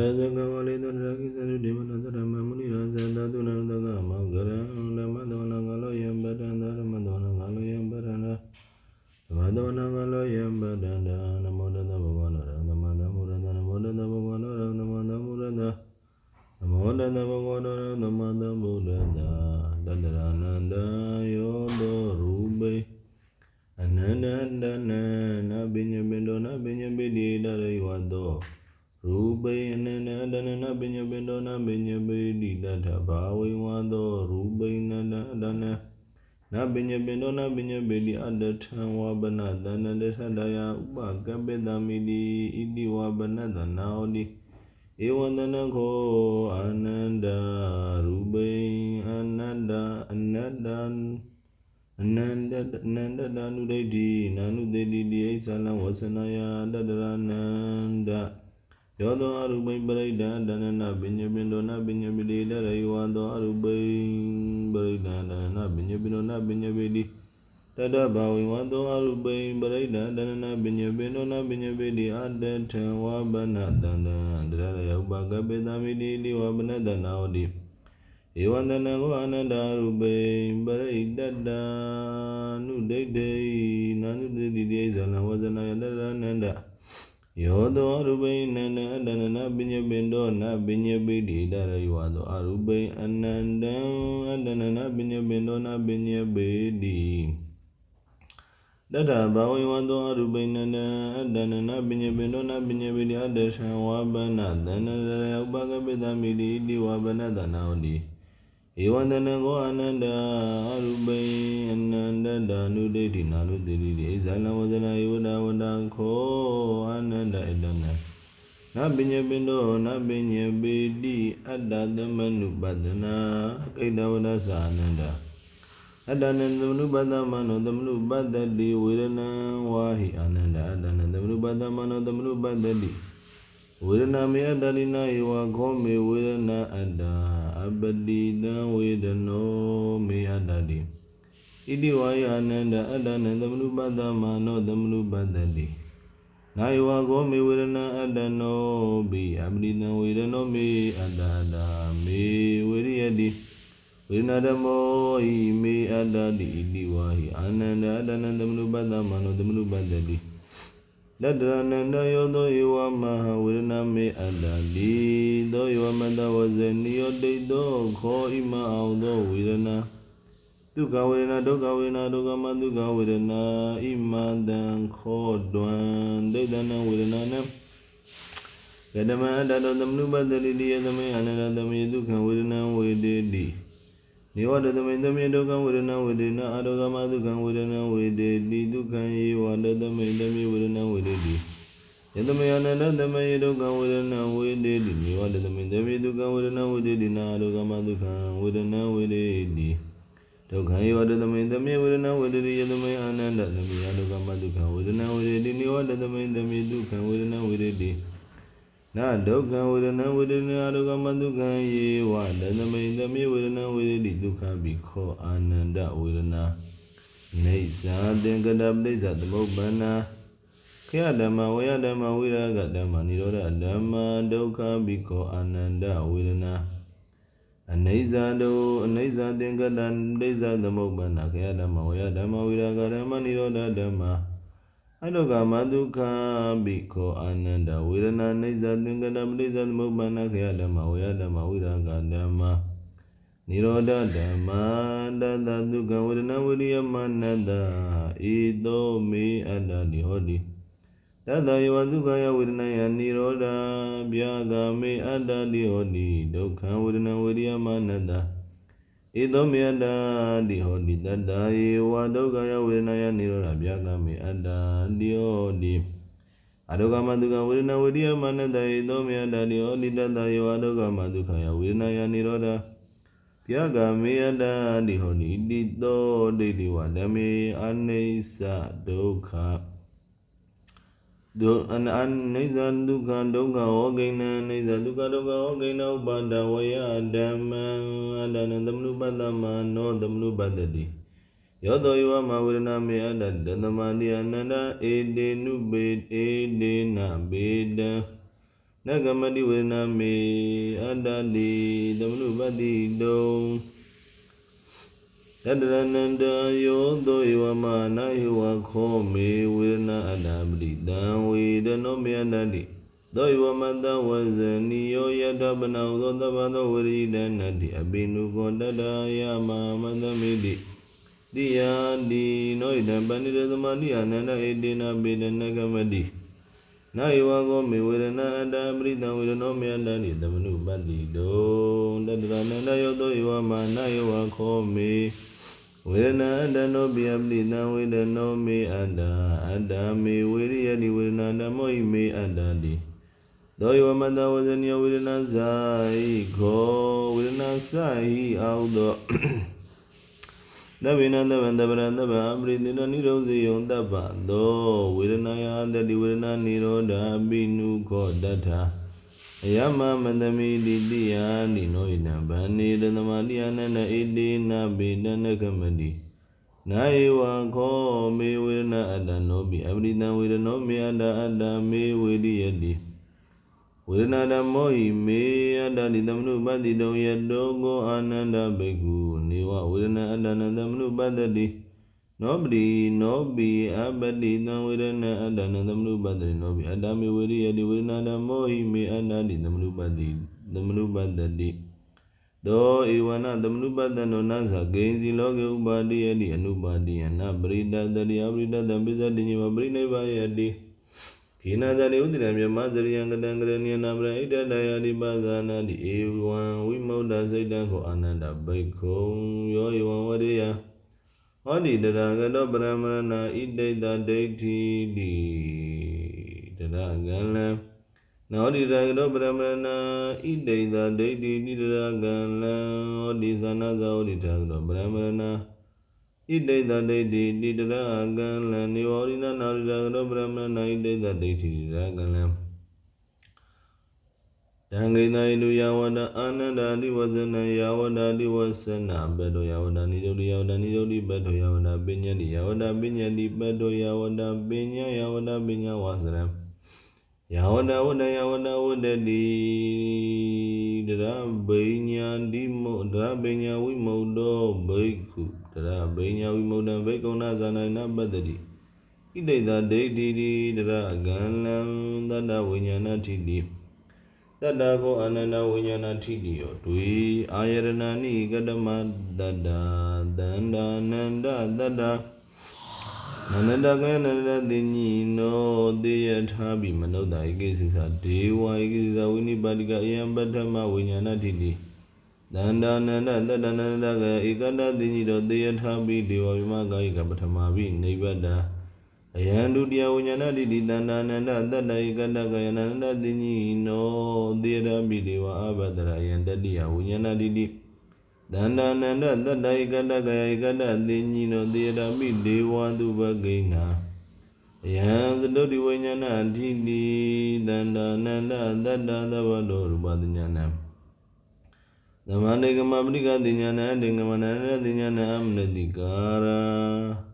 နဇကဝလေတရကိသရု တောနပညပေတိတထဘာဝိဝါသောရူပိနန္တအတနနပညပင်တောနပညပေတိအတထံဝပနတနတသတယဥပကပိတမိတိဣတိဝပနတနာဟောတိဧဝံတနခောအာနန္ဒရူပိအနန္တအနတ္တအနန္တအနန္တတနုဒိဋ္ဌိနာနုတေတိတိအိသလံဝဆနယတတရနန္ဒ ယောသောအရူပိပရိဒံဒနနပညပိန္ဒောနပညပိတိတရေဝသောအရူပိပရိဒံဒနနပညပိန္ဒောနပညပိတိတတဘာဝိဝသောအရူပိပရိဒံဒနနပညပိန္ဒောနပညပိတိအတထံဝဘနတန္တံတရရယောပကပိသမိတိတိဝဘနတနာဝတိဧဝံတနံကိုအနန္တရူပိပရိတတံနုဒိဋ္ဌိနာနုတိတိတိဇလံဝဇနယတရနန္တ ယောသောအရူပိနန္ဒအတနနပညပင်တောနပညပိတိတရယောသောအရူပိအနန္တံအတနနပညပင်တောနပညပိတိတတဘာဝေဝသောအရူပိနန္ဒအတနနပညပင်တောနပညပိတိအတသံဝပနသနရယောပကပိတမိတိတိဝပနတနာဝတိ ဧဝံတနံကောအနန္တအရူပိအနန္တတနုဒိဋ္ဌိနာနုတိတိဣဇာလဝဇနာယောဒဝတံခောအနန္တဣတနံနပညပိန္တောနပညပိတိအတ္တသမနုပဒနာကိတဝဒသာအနန္တအတ္တနံသမနုပဒမနောသမနုပဒတိဝေရဏံဝါဟိအနန္တအတ္တနံသမနုပဒမနောသမနုပဒတိဝေဒနာမေအတ္တလိနာယေဝခောမေဝေဒနာအတ္တ အပတိတံဝေဒနောမေအတ္တတိဣတိဝါယအနန္တအတ္တနံသမနုပဒမနောသမနုပဒတိနာယေဝခောမေဝေဒနာအတ္တနောဘိအပတိတံဝေဒနောမေအတ္တတာမေဝေရိယတိဝေဒနာဓမ္မောဟိမေအတ္တတိဣတိဝါဟိအာနန္ဒအတ္တနံသမနုပဒမနောသမနုပဒတိ လတ္တရဏန္တယောသောဧဝမဟာဝေဒနာမေအတ္တတိသောဧဝမတဝဇေနိယောတိတောခောဣမအောင်သောဝေဒနာဒုက္ခဝေဒနာဒုက္ခဝေဒနာဒုက္ခမဒုက္ခဝေဒနာဣမတံခောတွံဒိဋ္ဌနံဝေဒနာနံယတမအတ္တတောသမနုပတ္တိတိယသမေအနန္တသမေဒုက္ခဝေဒနာဝေဒေတိနိဝတသမေသမေဒုက္ခဝေဒနာဝေဒေနာအတောကမဒုက္ခဝေဒနာဝေဒေတိဒုက္ခံယေဝတသမေသမေဝေဒနာဝေဒေတိ ယတမေအနန္တသမေဒုက္ခဝေဒနာဝေဒေတိနိဝတသမေသမေဒုက္ခဝေဒနာဝေဒေတိနာအတောကမဒုက္ခဝေဒနာဝေဒေတိဒုက္ခယေဝတသမေသမေဝေဒနာဝေဒေတိယတမေအနန္တသမေအတောကမဒုက္ခဝေဒနာဝေဒေတိနိဝတသမေသမေဒုက္ခဝေဒနာဝေဒေတိနာဒုက္ခဝေဒနာဝေဒနာဒုက္ခမဒုက္ခယေဝတသမိသမိဝေဒနာဝေဒတိဒုက္ခဘိခောအာနန္ဒဝေဒနာနေဇာသင်္ကတပဋိစ္ဆသမုပ္ပန္နာ ခေယဓမ္မဝေယဓမ္မဝိရာဂဓမ္မនិရောဓဓမ္မဒုက္ခဘိခောအာနန္ဒဝေဒနာအနေဇာတုအနေဇာသင်္ကတပဋိစ္ဆသမုပ္ပန္နာခေယဓမ္မဝေယဓမ္မဝိရာဂဓမ္မនិရောဓဓမ္မအလောကမဒုက္ခဘိခောအာနန္ဒဝေဒနာနေဇာသင်္ကတပဋိစ္ဆသမုပ္ပန္နခေယဓမ္မဝေယဓမ္မဝိရာဂဓမ္မနိရောဓဓမ္မတတဒုက္ခဝေဒနာဝိရိယမနတဧသောမေအတ္တတိဟောတိ တတယောဒုက္ခယဝေဒနာယနိရောဓဗျာဂမေအတ္တတိဟောတိဒုက္ခဝေဒနာဝိရိယမနတဧသောမေအတ္တတိဟောတိတတယေဝဒုက္ခယဝေဒနာယနိရောဓဗျာဂမေအတ္တတိဟောတိအဒုက္ခမဒုက္ခဝေဒနာဝိရိယမနတဧသောမေအတ္တတိဟောတိတတယေဝဒုက္ခမဒုက္ခယဝေဒနာယနိရောဓဗျာဂမေယတတိဟောတိတိတောဒိဋ္ဌိဝဓမေအနိစ္စဒုက္ခ ဒုအနိနိစ္စဒုက္ခဒုက္ခဟောကိဏနိစ္စဒုက္ခဒုက္ခဟောကိဏဥပါဒဝယဓမ္မံအတ္တနသမနုပတ္တမနောသမနုပတ္တိယောတောယောမဝေဒနာမေအတ္တတသမတိအနန္တဧတေနုပေဧတေနဘေတံနဂမတိဝေဒနာမေအတ္တတိသမနုပတ္တိတုံ တတရဏန္တယောသောဧဝမနာယဝခောမေဝေဒနာအတ္တပတိတံဝေဒနောမေအတ္တတိသောဧဝမတဝဇနိယောယတပနဝသောတပ္ပသောဝရိဒနတိအပိနုကောတတယမမန္တမေတိတိယတိနောဣဒံပဏိရသမဏိအနန္တဧတေနပေတနဂမတိနာယဝကောမေဝေဒနာအတ္တပရိတံဝေဒနောမေအတ္တတိသမနုပတ္တိတုံတတရဏန္တယောသောဧဝမနာယဝခောမေ ဝေဒနာအတ္တနောပိယပတိတံဝေဒနောမေအတ္တအတ္တမေဝေရိယတိဝေဒနာဓမ္မောဟိမေအတ္တတိသောယောမတဝဇနိယဝေဒနာဇာဟိခောဝေဒနာစဟိအာဟုသောသဗ္ဗေနသဗ္ဗံသဗ္ဗရံသဗ္ဗံအပရိသေနနိရောဓေယံတပ္ပသောဝေဒနာယတတိဝေဒနာနိရောဓပိနုခောတတ္ထာ အယမမန္တမိတိတိယနိနောဣနံဗန္နေတသမတိယနန္ဒဣတိနဗေဒနကမတိနာယေဝခောမေဝေဒနာအတ္တနောပိအပရိတံဝေဒနောမေအတ္တအတ္တမေဝေရိယတိဝေဒနာဓမ္မောဟိမေအတ္တတိသမနုပတ္တိတုံယတောကိုအာနန္ဒဘိက္ခုနေဝဝေဒနာအတ္တနသမနုပတ္တိ နောပတိနောပိအပတိတံဝေဒနာအတ္တနသမနုပတ္တိနောပိအတ္တမေဝေရိယတိဝေဒနာဓမ္မောဟိမေအတ္တတိသမနုပတ္တိသမနုပတ္တိသောဧဝနသမနုပတ္တနောနသဂိဉ္စီလောကေဥပါတိယတိအနုပါတိယနပရိဒတ္တိအပရိဒတ္တံပိစ္ဆတိညေဝပရိနိဗ္ဗာယတိခိနာဇာတိဥဒ္ဒရမြမဇရိယံကတံကရဏိယနာပရိဒတ္တယတိပါဇာနာတိဧဝံဝိမု ക്ത စိတ်တံခောအာနန္ဒဘိက္ခုယောဧဝံဝရိယ ဟောတိတရဂတောပရမရဏဣတိတဒိဋ္ဌိတိတရဂံလံနောတိတရဂတောပရမရဏဣတိတဒိဋ္ဌိတိတရဂံလံဟောတိသနာဇောတိတရဂတောပရမရဏဣတိတဒိဋ္ဌိတိတရဂံလံနေဝရိနနာရိတရဂတောပရမရဏဣတိတဒိဋ္ဌိတိတရဂံလံ တံဂိနာယလူယဝတအာနန္ဒာတိဝဇနယဝတတိဝဆနာဘတ်တောယဝတနိယုတိယဝတနိယုတိဘတ်တောယဝတပညတိယဝတပညတိဘတ်တောယဝတပညာယဝတပညာဝါစရံယဝတဝတယဝတဝတတိတရဘိညာတိမောတရဘိညာဝိမုတ်တောဘိက္ခုတရဘိညာဝိမုတ်တံဘိက္ကုဏဇာနနာပတ္တိဣတိတဒိဋ္ဌိတိတရဂံလံတတဝိညာဏထိတိ တတ္တကိုအနန္တဝိညာဏထိတိယောတွေ့အာယရဏနိကတမတတ္တတန္တာနန္ဒတတ္တနန္ဒကနန္ဒတိညိနောတေယထာဘိမနုဿာဧကိစိသဒေဝဧကိစိသဝိနိပါတိကယံပတ္ထမဝိညာဏထိတိတန္တာနန္ဒတတ္တနန္ဒကဧကတတိညိတောတေယထာဘိဒေဝဝိမကာယကပထမဘိနိဗ္ဗတ အယံဒုတိယဝိညာဏတိတိတန္တာနန္ဒတတ္တဧကတကယနန္ဒတိညိနောသေရဘိဒေဝအဘဒရယံတတိယဝိညာဏတိတိတန္တာနန္ဒတတ္တဧကတကယဧကတတိညိနောသေရဘိဒေဝသူဘဂိဏအယံသတုတိဝိညာဏတိတိတန္တာနန္ဒတတ္တသဗ္ဗတောရူပတိညာဏသမန္တေကမပရိကတိညာဏတေကမနန္ဒတိညာဏအမနတိကာရာ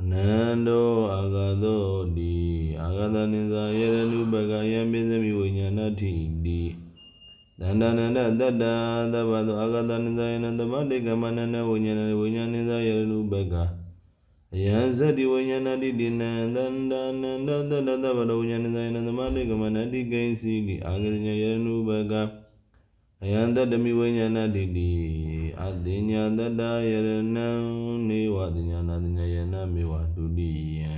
အနန္တောအာဂသောတိအာဂတနိသာယရနုပကယံပိစမိဝိညာဏထိတိတန္တနန္ဒတတ္တသဗ္ဗသောအာဂတနိသာယနသမတေကမနန္ဒဝိညာဏဝိညာဏိသာယရနုပကအယံဇတိဝိညာဏတိတိနံတန္တနန္ဒတတ္တသဗ္ဗသောဝိညာဏိသာယနသမတေကမနတိကိဉ္စီတိအာဂတညယရနုပက အယံတတ္တမိဝိညာဏတိတိအတိညာတတ္တယရဏံနေဝတိညာနာတိညာယနာမေဝဒုတိယံ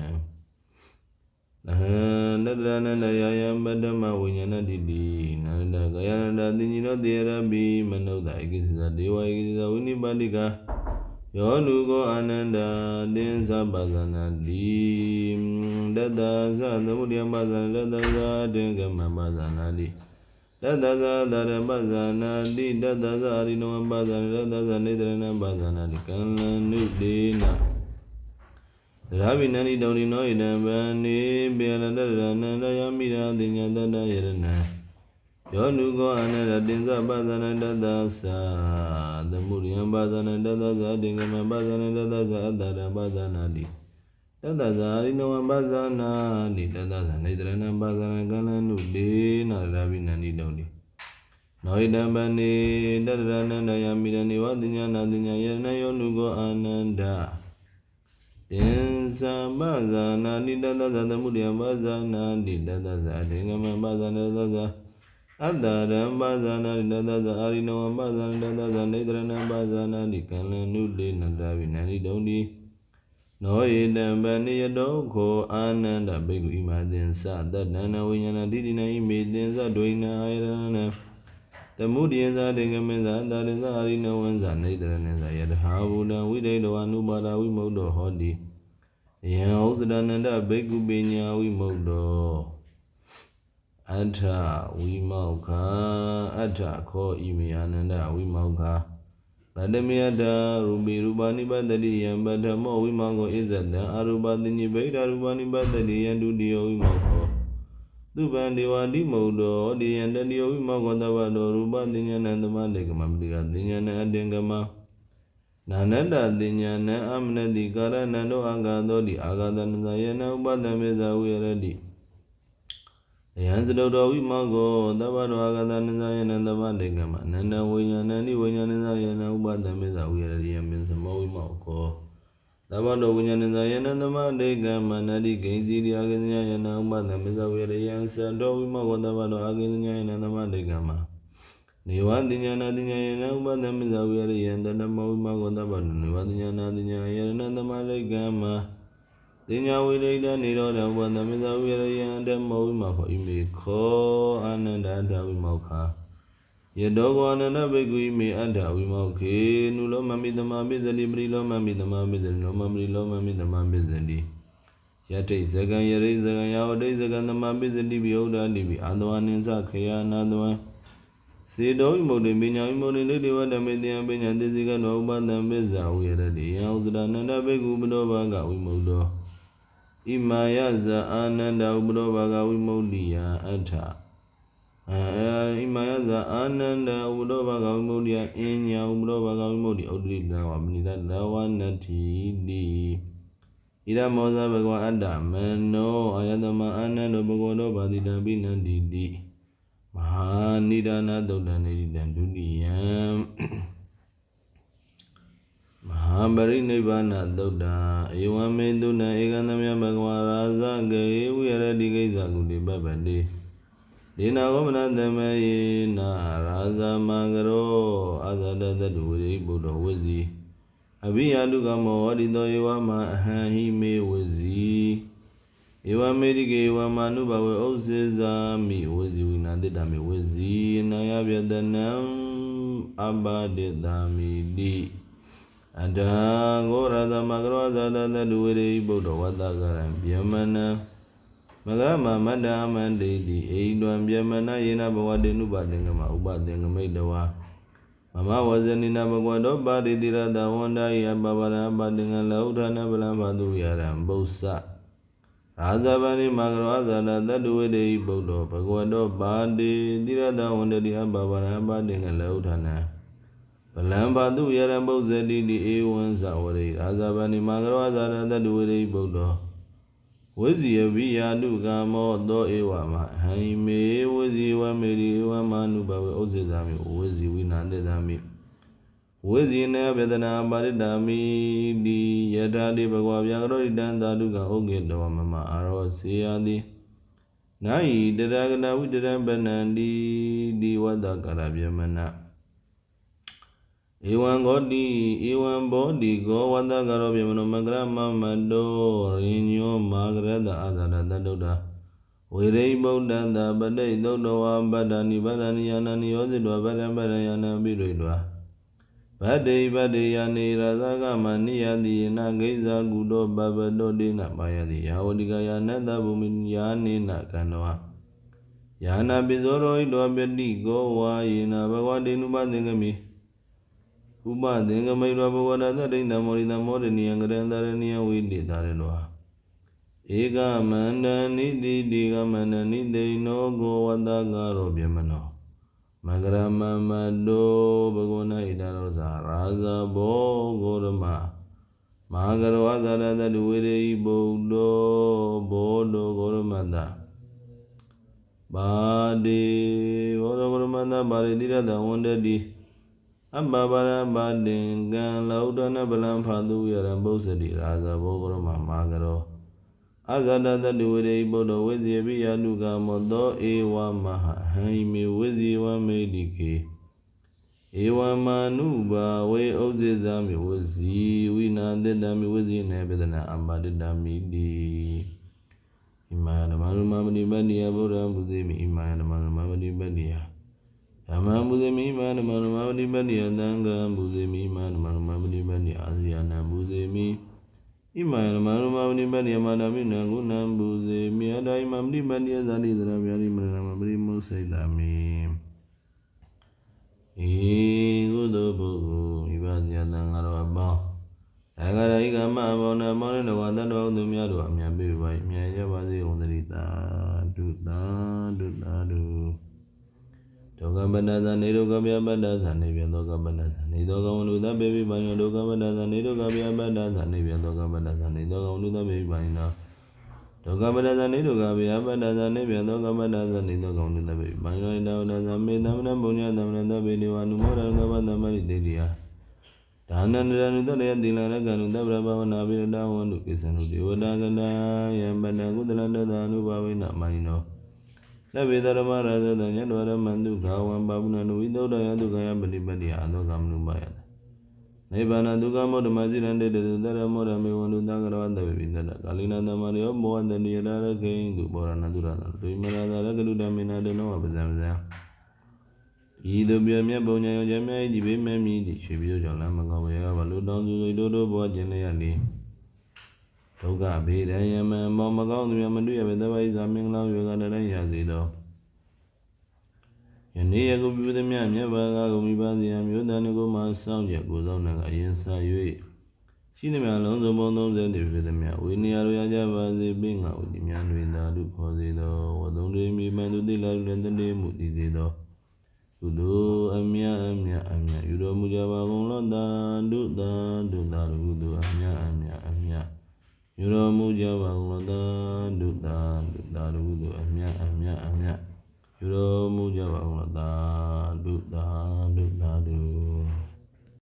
နဟန္တတရဏန္တယယံပတ္တမဝိညာဏတိတိနန္တကယန္တတိညိနောတေရဘိမနုဿဧကိသဒေဝဧကိသဝိနိပါတိကာယောနုကောအာနန္ဒာတင်္သပဇာနာတိတတ္တသသမုဒယပဇာနာတတ္တသတင်္ဂမပဇာနာတိ တတ္တသသရပဇာနာတိတတ္တသအရိနဝပဇာနာတတ္တသနေတရဏပဇာနာတိကံလနုတေနရာဘိနန္ဒီတောရိနောဣဒံဗန္နေပေရတရဏန္တယမိရာတိညာတတ္တယရဏံယောနုကောအနရတင်္စပဇာနာတတ္တသသမုရိယပဇာနာတတ္တသတင်္ဂမပဇာနာတတ္တသအတ္တရပဇာနာတိ တတ္တဇာရိနဝံပါဇာနာတိတတ္တဇာနေတရဏံပါဇာနကလနုတေနာရဘိနန္ဒီတုံတိနောဣတံပန္နေတတရဏန္တယမိရဏေဝတိညာနာတိညာယရဏယောနုကောအာနန္ဒတင်္သပါဇာနာတိတတ္တဇာသမုဒယံပါဇာနာတိတတ္တဇာအတေငမံပါဇာနတတ္တဇာအတ္တရံပါဇာနာတိတတ္တဇာအာရိနဝံပါဇာနတတ္တဇာနေတရဏံပါဇာနာတိကလနုတေနာရဘိနန္ဒီတုံတိ နောဧတံပဏိယတောခောအာနန္ဒဘိက္ခုဣမသင်္စသတ္တနဝိညာဏတိတိနဣမေသင်္စဒွိနာအာယရဏသမုဒိယဇာတေကမေဇာတာရဇာရိနဝံဇာနေတရဏဇာယတဟာဘူတံဝိဒိတောအနုပါဒဝိမုတ်တောဟောတိယံဥစ္စဒနန္ဒဘိက္ခုပညာဝိမုတ်တောအထဝိမောက္ခအထခောဣမေအာနန္ဒဝိမောက္ခ တတမေယတာရူပိရူပနိပတ္တိယံပထမောဝိမောကောဣဇတံအရူပတိညိဗိဒာရူပနိပတ္တိယံဒုတိယဝိမောကောသူပံဒေဝတိမုတ်တောဒီယံတတိယဝိမောကောတဗ္ဗတောရူပတိညာဏံသမတေကမပတိကတိညာဏံအတင်္ဂမနာနတ္တတိညာဏံအမနတိကာရဏံတောအင်္ဂါသောတိအာဂတနဇယနဥပဒံမေဇဝိရတိ ယံစတုတော်ဝိမောကောသဗ္ဗတောအာဂတနဇယနသမတေကမအနန္တဝိညာဏံတိဝိညာဏဇယနဥပဒံမေဇဝိရတိယံပင်သမောဝိမောကောသဗ္ဗတောဝိညာဏဇယနသမတေကမနတိဂိဉ္စီရိအာဂိဉ္စယနဥပဒံမေဇဝိရတိယံစတောဝိမောကောသဗ္ဗတောအာဂိဉ္စယနသမတေကမနေဝတိညာနာတိညာယနဥပဒံမေဇဝိရတိယံတဏမောဝိမောကောသဗ္ဗတောနေဝတိညာနာတိညာယနသမတေကမ တင်ညာဝိရိဒနေရောဓဝတ္တမေဇဝိရယံဓမ္မဝိမောခောဣမေခောအာနန္ဒဓဝိမောခာယတောကောအနန္တဘိက္ခုဣမေအတ္တဝိမောခေနုလောမမိတမပိစတိပရိလောမမိတမပိစတိလောမပရိလောမမိတမပိစတိယတိဇဂံယရိဇဂံယောတိဇဂံသမပိစတိပိယုဒ္ဓတိပိအာသဝနိသခေယနာသဝံစေတောဝိမုတ်တိပညာဝိမုတ်တိနေတိဝတ္တမေတယံပညာတိစိကနောဥပဒံပိဇာဝိရတိယံဥစ္စဒနန္ဒဘိက္ခုဘနောဘာဂဝိမုတ်တော ဣမာယဇာအာနန္ဒဥပရောဘာဂဝိမု ക്തി ယအထအိမယသာအာနန္ဒဥပဒောဘဂဝိမုဒ္ဒိယအင်ညာဥပဒောဘဂဝိမုဒ္ဒိဩဒိလဝမနိတလဝနတိတိဣရမောဇဘဂဝအတ္တမနောအာယတမအာနန္ဒဘဂဝတောဘာတိတံပိနန္တိတိမဟာနိဒာနသုတ်တံနေတိတံဒုတိယံ ပရိနိဗ္ဗာနသုတ်တံဧဝံမေတုနံဧကံသမယဘဂဝါရာဇကေဝိရတိကိစ္စကုတိပပ္ပတိဒေနာဂောမနသမေယေနာရာဇမံကရောအာဇဒတတုဝိဘုဒ္ဓဝဇီအဘိယတုကမောဟရိတောဧဝမအဟံဟိမေဝဇီဧဝမေရိကေဝမာနုဘဝေဥစ္စေဇာမိဝဇီဝိနာတိတမေဝဇီနာယပြတနံအဘဒိတမိတိ အတံကိုရသမကရောဇာတတလူဝရေဗုဒ္ဓဝတ္တကရံဗျမနံမဂရမမတ္တမန္တိတိအိန္ဒံဗျမနယေနဘဝတေနုပသင်္ကမဥပသင်္ကမိတဝါမမဝဇနိနဘဂဝတောပါရိတိရတဝန္ဒယပပရပတင်္ဂလောဋ္ဌနဗလံဘသူယရံဘုဆရာဇဗဏိမဂရောဇာတတတုဝေတိဗုဒ္ဓဘဂဝတောပါတိတိရတဝန္တတိအပပရပတင်္ဂလောဋ္ဌနံဗ လံဘာတုယရံပုဇ္ဇတိတိဧဝံဇဝရိအာဇဗဏိမာကရောဇာရတတုဝရိဗုဒ္ဓဝိဇိယဝိယာတုကာမောသောဧဝမဟိမေဝိဇိဝမေရိဧဝမနုဘဝဥစ္စေသာမိဝိဇိဝိနာတေသာမိဝိဇိနေဝေဒနာပါရိတာမိဒီယထာတိဘဂဝါဗျာကရောဣတံသာတုကဩကေတဝမမအာရောစေယတိနာယိတရဂနာဝိတရံပနန္တိဒီဝတ္တကရဗျမန ဧဝံဂောတိဧဝံဘောတိဂောဝတ္တကရောပြမနောမကရမမတောရိညောမာဂရတအာဇာတတတုဒ္ဓဝေရိဗုဒ္ဓံတပတိသုတ်တော်ဝဗတ္တနိဗ္ဗာန်ယာနနိယောဇိတောဗတ္တံဗတ္တယာနံပိရိတောဗတ္တိဗတ္တိယာနေရသကမနိယတိယနာဂိဇာကုတောပပတောတိနပါယတိယာဝတိကယာနတဗုမိယာနေနကန္တောယာနာပိဇောရောဟိတောပတိကောဝါယေနဘဂဝတေနုပသင်္ကမိ ဥပသင်္ကမိရဘဝနာသတိတမောရိတမောရဏိယံကရန္တရဏိယဝိတိတာရလောဧကမန္တနိတိတိကမန္တနိတိနောကိုဝတ္တကရောပြမနောမဂရမမတောဘဂဝနာဣတရောဇာရာဇဘောဂောရမမဟာကရောအဇာရတတုဝေရေဟိဗုဒ္ဓောဘောဓောဂောရမတ္တပါတိဘောဓောဂောရမတ္တပါရိတိရတဝန္တတိ အပ္ပပါရပါတင်ကံလောဒနဗလံဖာတုယရံဘုဇ္ဇတိရာဇဘောဂောရမမဟာကရောအဇာတတတုဝေရေဟိဗုဒ္ဓောဝိဇ္ဇေပိယတုကမောသောဧဝမဟာဟံဣမေဝိဇ္ဇေဝမေတိကေဧဝမာနုဘာဝေဥဇိဇာမိဝဇီဝိနာတေတမိဝဇိနေပဒနာအမ္ပါတတမိတိဣမယဓမ္မရမမဏိပတ္တိယဗုဒ္ဓံပုဇေမိဣမယဓမ္မရမမဏိပတ္တိယ ဓမ္မံပုဇေမိဣမယဓမ္မရမမဏိပတ္တိယသံဃံပုဇေမိဣမယဓမ္မရမမဏိပတ္တိယအာဇိယနံပုဇေမိဣမယဓမ္မရမမဏိပတ္တိယမာနမိနံကုဏံပုဇေမိအတ္တဣမမဏိပတ္တိယဇာတိသရဗျာတိမရဏမပရိမုစိတမိဧကုသိုလ်ပုဂ္ဂိုလ်မိဘဇာတံငါတော်အပေါင်းအဂရိကမအဘောနမောနတဝတ္တတော်သူများတို့အမြတ်ပေးပါ၏အမြတ်ရပါစေဦးသတိတာဒုတာဒုတာဒု ဒုက္ခပတ္တသနေဒုက္ခပြပတ္တသနေပြဒုက္ခပတ္တသနေဒုက္ခဝနုသပေပိပါဏိဒုက္ခပတ္တသနေဒုက္ခပြပတ္တသနေပြဒုက္ခပတ္တသနေဒုက္ခဝနုသပေပိပါဏိနောဒုက္ခပတ္တသနေဒုက္ခပြပတ္တသနေပြဒုက္ခပတ္တသနေဒုက္ခဝနုသပေပိပါဏိနောဣဒဝနသမေသမ္မနပုညသမ္မနသဗေနိဝနုမောဒံသဗ္ဗသမ္မရိတေတိယဒါနန္တရနုတရယတိလရကနုတဗ္ဗဘာဝနာပိရတဝန္တုကိသနုဒေဝတာကနာယံပတံကုသလန္တသာနုဘာဝိနမယိနော သဗ္ဗေတရမရဇတညတဝရမန္တုခာဝံပါပုဏ္ဏနုဝိသုဒ္ဓယဒုက္ခယပတိပတ္တိအာသောကမနုပါယတနိဗ္ဗာန်ဒုက္ခမောဓမဇိရန္တေတေတရမောဓမေဝန္တုသံဃရဝတ္တဝိပိတတကာလိနာသမရယောမောဟတတိယရခိန္တုဘောရဏတုရတဒိမရသာရကလုတမေနာတေနောဝပဇံပဇံဤသို့ပြမြတ်ပုံညာရောကျမ်းများ၏ဒီဘေးမဲ့မြည်သည့်ရွှေပြောကြောင့်လမ်းမကောင်းဝေရပါလူတောင်းစုစိတ်တို့တို့ဘဝကျင်လျက်လေ ဒုက္ခဘေးရန်ယမံမောမကောင်းသူများမတွေ့ရပဲသဗ္ဗိဇာမင်္ဂလာယောဂတရရစေသောယနေ့ယခုပြုသည်မြတ်မြတ်ဘာကကုမိပါစီယံမြို့တန်ကိုမှစောင့်ရက်ကိုဆောင်နှံအရင်စာ၍ရှိသည်များလုံးစုံပေါင်း30တည်းဖြစ်သည်မြတ်ဝိနည်းရရကြပါစေပင်ငါဝိဒီများတွင်သာဓုခေါ်စေသောဝသုံးတွေမိမှန်သူတိလာလည်းတည်းမှုတည်စေသောကုသိုလ်အမြတ်အမြတ်အမြတ်ယူတော်မူကြပါကုန်လောတာဒုတာဒုတာကုသိုလ်အမြတ်အမြတ်အမြတ် ယူတော်မူကြပါကုန်လောတာဒုတာဒုတာကုသိုလ်အမြတ်အမြတ်အမြတ်ယူတော်မူကြပါကုန်လောတာဒုတာဒုတာဒု